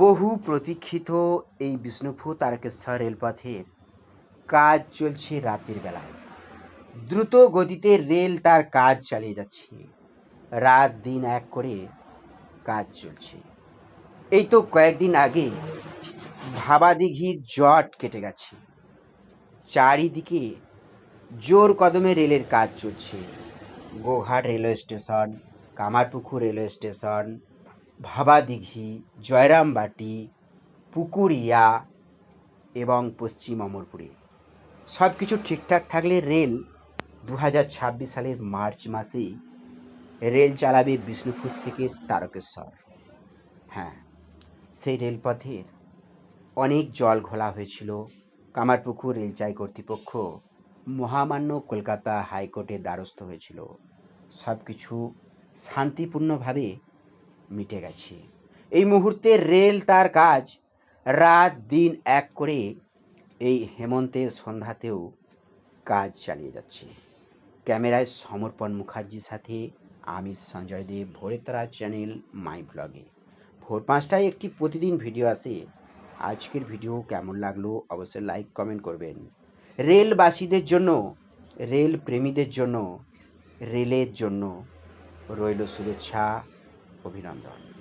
বহু প্রতীক্ষিত এই বিষ্ণুপুর তারকেশ্বর রেলপথের কাজ চলছে রাতের বেলায়। দ্রুত গতিতে রেল তার কাজ চালিয়ে যাচ্ছে। রাত দিন এক করে কাজ চলছে। এই তো কয়েকদিন আগে ভাবাদিঘির জট কেটে গেছে। চারিদিকে জোর কদমে রেলের কাজ চলছে। Goghat railway station, Kamarpukur railway station Bhabadighi, Jayrambati, Pukuria এবং পশ্চিম অমরপুরে। সব কিছু ঠিকঠাক থাকলে রেল দু হাজার ছাব্বিশ সালের মার্চ মাসেই রেল চালাবে বিষ্ণুপুর থেকে তারকেশ্বর। হ্যাঁ সেই রেলপথের অনেক জল ঘোলা হয়েছিল। কামারপুকুর রেলচাই কর্তৃপক্ষ মহামান্য কলকাতা হাইকোর্টের দ্বারস্থ হয়েছিল। সব কিছু শান্তিপূর্ণভাবে মিটে গেছে। এই মুহূর্তে রেল তার কাজ। রাত দিন এক করে এই হেমন্তের সন্ধ্যাতেও কাজ চালিয়ে যাচ্ছে। ক্যামেরায় সমর্পণ মুখার্জির সাথে আমি সঞ্জয় দেব ভোরের তারা চ্যানেল মাই ব্লগে। ভোর পাঁচটায় একটি প্রতিদিন ভিডিও আসে। আজকের ভিডিও কেমন লাগল অবশ্যই লাইক, কমেন্ট করবেন। রেলবাসীদের জন্য, রেল প্রেমীদের জন্য, রেলের জন্য রইল শুভেচ্ছা। অভিনন্দন।